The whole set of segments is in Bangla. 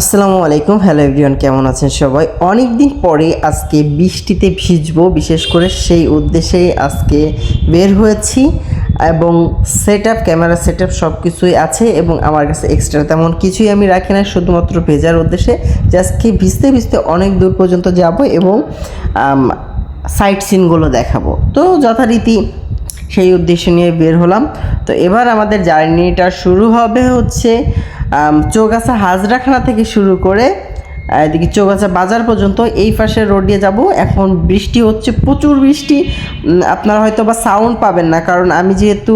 আসসালামু আলাইকুম। হ্যালো এভরিওয়ান কেমন আছেন সবাই? অনেক দিন পরে আজকে বৃষ্টিতে ভিজবো, বিশেষ করে সেই উদ্দেশ্যেই আজকে বের হয়েছি এবং set up camera set up সব কিছুই আছে এবং আমার কাছে এক্সট্রা তেমন কিছুই আমি রাখি না, শুধুমাত্র ভেজার উদ্দেশ্যে আজকে ভিজতে ভিজতে অনেক দূর পর্যন্ত যাব এবং সাইট সিনগুলো দেখাবো। তো যথারীতি সেই উদ্দেশ্য নিয়ে বের হলাম। তো এবার আমাদের জার্নিটা শুরু হবে হচ্ছে চৌগাছা হাজরাখানা থেকে শুরু করে এদিকে চৌগাছা বাজার পর্যন্ত এই পাশে রোড দিয়ে যাব। এখন বৃষ্টি হচ্ছে, প্রচুর বৃষ্টি। আপনারা হয়তো বা সাউন্ড পাবেন না, কারণ আমি যেহেতু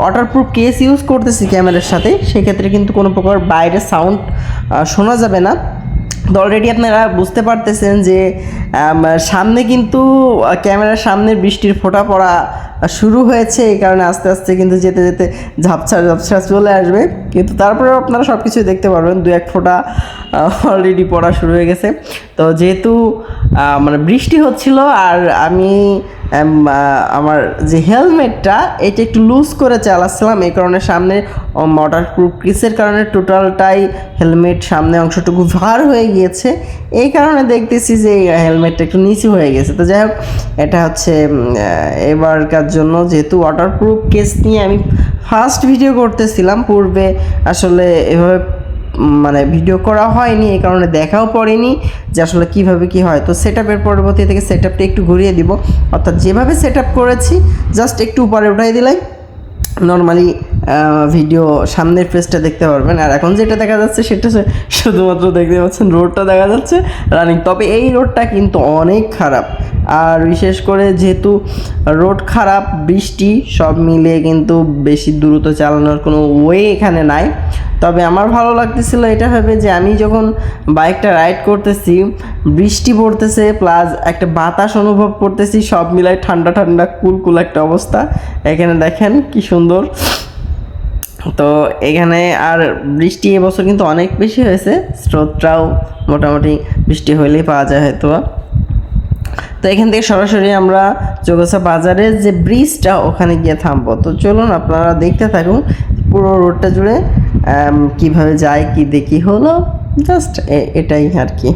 ওয়াটারপ্রুফ কেস ইউজ করতেছি ক্যামেরার সাথে, সেক্ষেত্রে কিন্তু কোনো প্রকার বাইরে সাউন্ড শোনা যাবে না। তো অলরেডি আপনারা বুঝতে পারতেছেন যে সামনে কিন্তু ক্যামেরার সামনে বৃষ্টির ফোঁটা পড়া শুরু হয়েছে, এই কারণে আস্তে আস্তে কিন্তু যেতে যেতে ঝাপসা ঝাপসা চলে আসবে। কিন্তু তারপরেও আপনারা সব কিছুই দেখতে পারবেন, দু এক ফোঁটা অলরেডি পড়া শুরু হয়ে গেছে। তো যেহেতু মানে বৃষ্টি হচ্ছিল, আর আমি আমার যে হেলমেটটা, এটা একটু লুজ করে চালাচ্ছিলাম, এই কারণে সামনে ওয়াটার প্রুফ ক্রিসের কারণে টোটালটাই হেলমেট সামনে অংশটুকু ভার হয়ে গিয়েছে। এই কারণে দেখতেছি যে হেলমেটটা একটু নিচু হয়ে গেছে। তো যাই হোক, এটা হচ্ছে এবারকার জন্য যেহেতু ওয়াটারপ্রুফ কেস নিয়ে আমি ফার্স্ট ভিডিও করতেছিলাম, পূর্বে আসলে এভাবে মানে ভিডিও করা হয়নি, এই কারণে দেখাও পড়েনি যে আসলে কীভাবে কি হয়। তো সেট আপের পরবর্তী থেকে সেট আপটা একটু ঘুরিয়ে দিব। অর্থাৎ যেভাবে সেট আপ করেছি জাস্ট একটু উপরে উঠাই দিলাই। নর্মালি ভিডিও সামনের পেজটা দেখতে পারবেন। আর এখন যেটা দেখা যাচ্ছে, সেটা শুধুমাত্র দেখতে পাচ্ছেন রোডটা দেখা যাচ্ছে রানিং তবে এই রোডটা কিন্তু অনেক খারাপ। আর বিশেষ করে যেহেতু রোড খারাপ, বৃষ্টি সব মিলিয়ে কিন্তু বেশি দ্রুত চালানোর কোনো ওয়ে এখানে নাই। তবে আমার ভালো লাগতেছিল এটা ভেবে যে আমি যখন বাইকটা রাইড করতেছি, বৃষ্টি পড়তেছে প্লাস একটা বাতাস অনুভব করতেছি, সব মিলায় ঠান্ডা ঠান্ডা কুল কুল একটা অবস্থা। এখানে দেখেন কি সুন্দর তো এখানে আর বৃষ্টি এবছর কিন্তু অনেক বেশি হয়েছে। স্রোতটাও মোটামুটি বৃষ্টি হলেই পাওয়া যায় হয়তো তো এখান থেকে সরাসরি আমরা চৌগাছা বাজারের যে ব্রিজটা ওখানে গিয়ে থামবো। তো চলুন আপনারা দেখতে থাকুন পুরো রোডটা জুড়ে কীভাবে যায়, কি দেখি হলো, জাস্ট এটাই আর কি।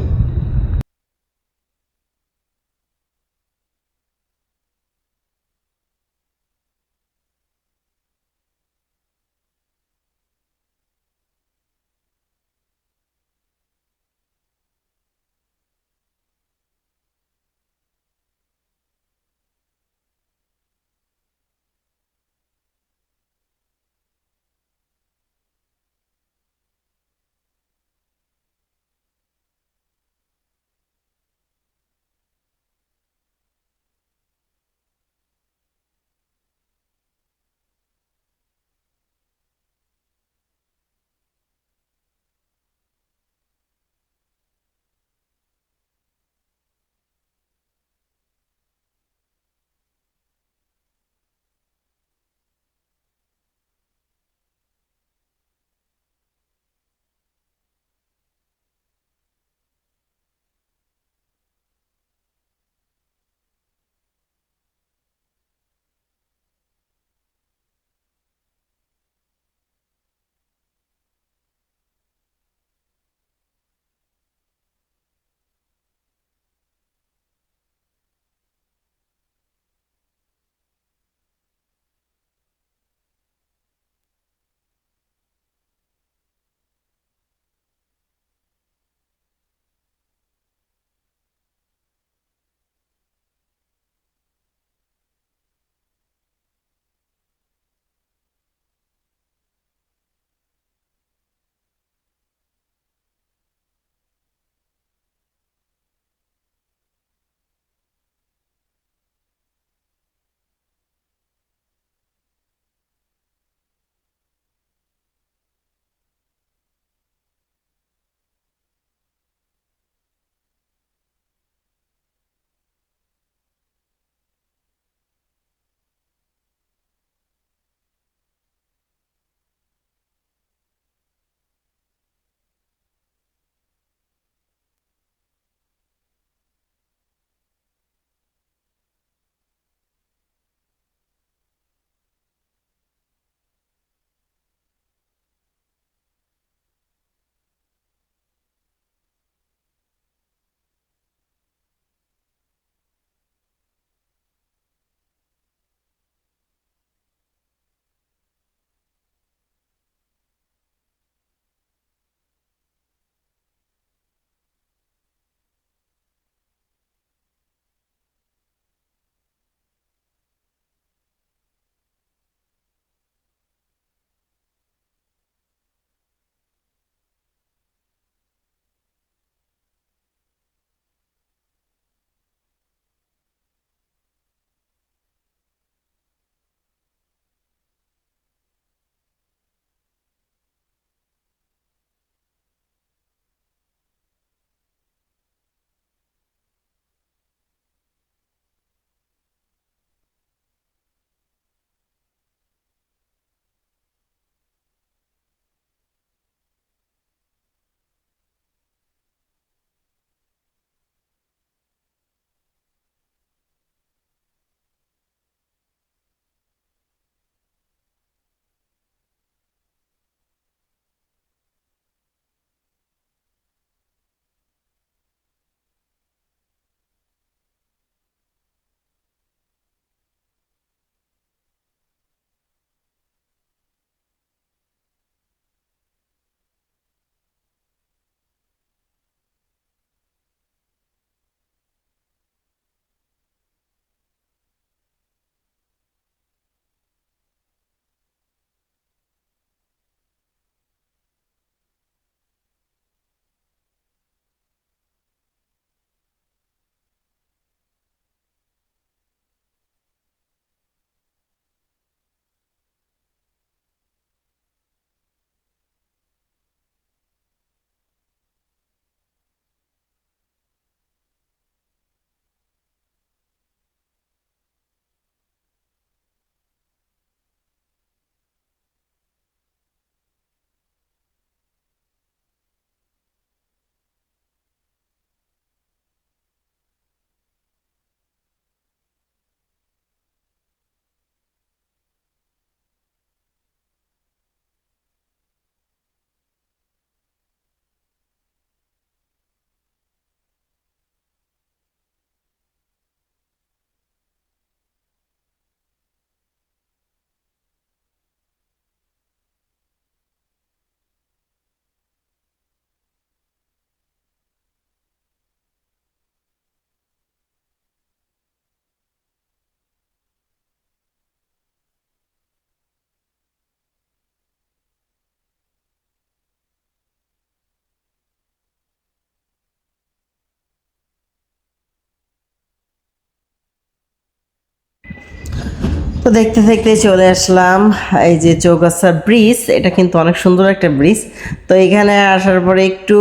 তো দেখতে দেখতে চলে আসলাম। এই যে চৌগাছা ব্রিজ, এটা কিন্তু অনেক সুন্দর একটা ব্রিজ। তো এখানে আসার পরে একটু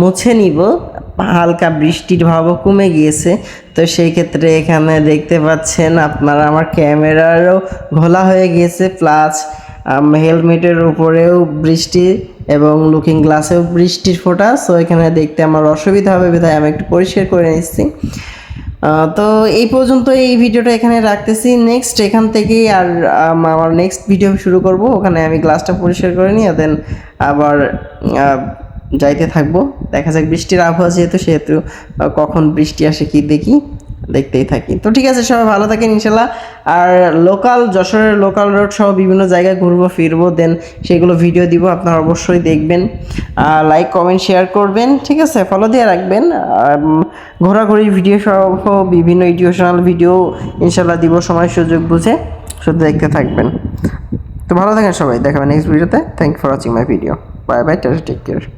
মুছে নিব। হালকা বৃষ্টির ভাবও কমে গিয়েছে। তো সেই ক্ষেত্রে এখানে দেখতে পাচ্ছেন আপনারা, আমার ক্যামেরারও ঘোলা হয়ে গিয়েছে। প্লাস হেলমেটের উপরেও বৃষ্টি এবং লুকিং গ্লাসেও বৃষ্টির ফোঁটা। সো এখানে দেখতে আমার অসুবিধা হবে বিধায় আমি একটু পরিষ্কার করে নিচ্ছি। তো এই পর্যন্ত এই ভিডিওটা এখানে রাখতেছি। নেক্সট এখান থেকেই আর আম, আমার নেক্সট ভিডিও শুরু করব। ওখানে আমি গ্লাসটা পরিষ্কার করে নিয়ে দেন আবার যাইতে থাকব। দেখা যাক বৃষ্টির আবহাওয়া যেহেতু সেহেতু কখন বৃষ্টি আসে কি দেখি। দেখতেই থাকি। তো ঠিক আছে, সবাই ভালো থাকেন ইনশাল্লাহ। আর লোকাল যশোরের লোকাল রোড সহ বিভিন্ন জায়গায় ঘুরবো, ফিরবো দেন সেগুলো ভিডিও দিব, আপনারা অবশ্যই দেখবেন। লাইক কমেন্ট শেয়ার করবেন, ঠিক আছে? ফলো দিয়ে রাখবেন। ঘোরাঘুরির ভিডিও সহ বিভিন্ন এডুকেশনাল ভিডিও ইনশাল্লাহ দিব, সময়, সুযোগ বুঝে শুধু দেখতে থাকবেন। তো ভালো থাকেন সবাই দেখাবেন নেক্সট ভিডিওতে thank for watching my video bye bye take care